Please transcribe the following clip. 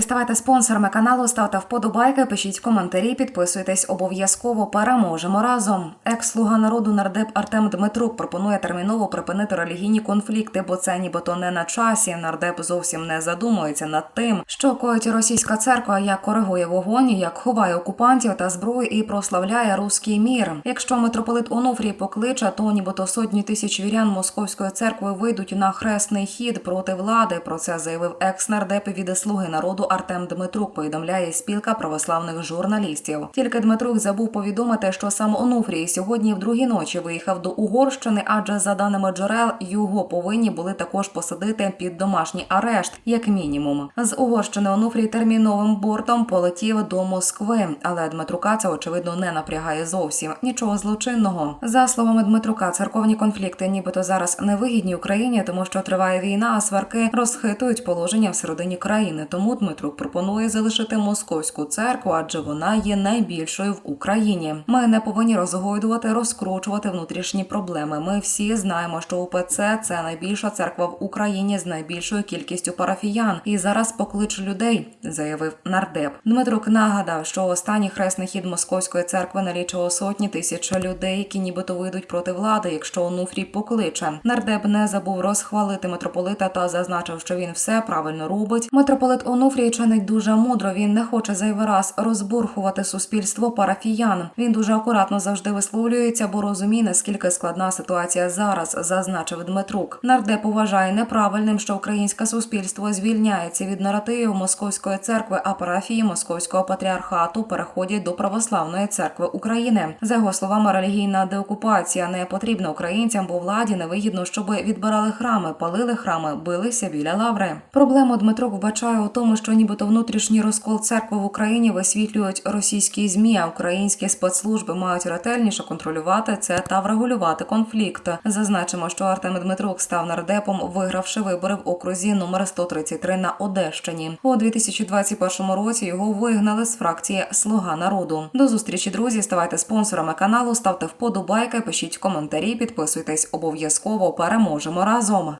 ставайте спонсорами каналу, ставте вподобайки, пишіть коментарі, підписуйтесь обов'язково. Переможемо разом. Екс-слуга народу нардеп Артем Дмитрук пропонує терміново припинити релігійні конфлікти, бо це нібито не на часі. Нардеп зовсім не задумується над тим, що коїть російська церква, як коригує вогонь, як ховає окупантів та зброю і прославляє руський мір. Якщо митрополит Онуфрій покличе, то нібито сотні тисяч вірян московської церкви вийдуть на хресний хід проти влади. Про це заявив екс-нардеп від слуги народу Артем Дмитрук. Повідомляє спілка православних журналістів. Тільки Дмитрук забув повідомити, що сам Онуфрій сьогодні в другій ночі виїхав до Угорщини, адже за даними джерел його повинні були також посадити під домашній арешт, як мінімум. З Угорщини Онуфрій терміновим бортом полетів до Москви, але Дмитрука це очевидно не напрягає зовсім нічого злочинного. За словами Дмитрука, церковні конфлікти, нібито зараз невигідні Україні, тому що триває війна, а сварки розхитують положення всередині країни. Тому Дмитрук пропонує залишити московську церкву, адже вона є найбільшою в Україні. Ми не повинні розгойдувати, розкручувати внутрішні проблеми. Ми всі знаємо, що УПЦ – це найбільша церква в Україні з найбільшою кількістю парафіян. І зараз поклич людей, заявив нардеп. Дмитрук нагадав, що останній хресний хід московської церкви налічував сотні тисяч людей, які нібито вийдуть проти влади, якщо Онуфрій покличе. Нардеп не забув розхвалити митрополита та зазначив, що він все правильно робить. Митрополит Онуфрій чинить дуже мудро. Він не хоче зайвий раз розбурхувати суспільство парафіян. Він дуже акуратно завжди висловлюється, бо розуміє, наскільки складна ситуація зараз, зазначив Дмитрук. Нардеп вважає неправильним, що українське суспільство звільняється від наративів московської церкви, а парафії московського патріархату переходять до православної церкви України. За його словами, релігійна деокупація не потрібна українцям, бо владі невигідно, щоб відбирали храми, палили храми, билися біля лаври. Проблему Дмитрук вбачає у тому, що нібито внутрішній розкол церкви в Україні висвітлюють російські змі, а українські спецслужби мають ретельніше контролювати це та врегулювати конфлікт. Зазначимо, що Артем Дмитрук став нардепом, вигравши вибори в окрузі номер 133 на Одещині. У 2021 році його вигнали з фракції Слуга народу. До зустрічі, друзі. Ставайте спонсорами каналу, ставте вподобайки, пишіть коментарі, підписуйтесь обов'язково. Переможемо разом.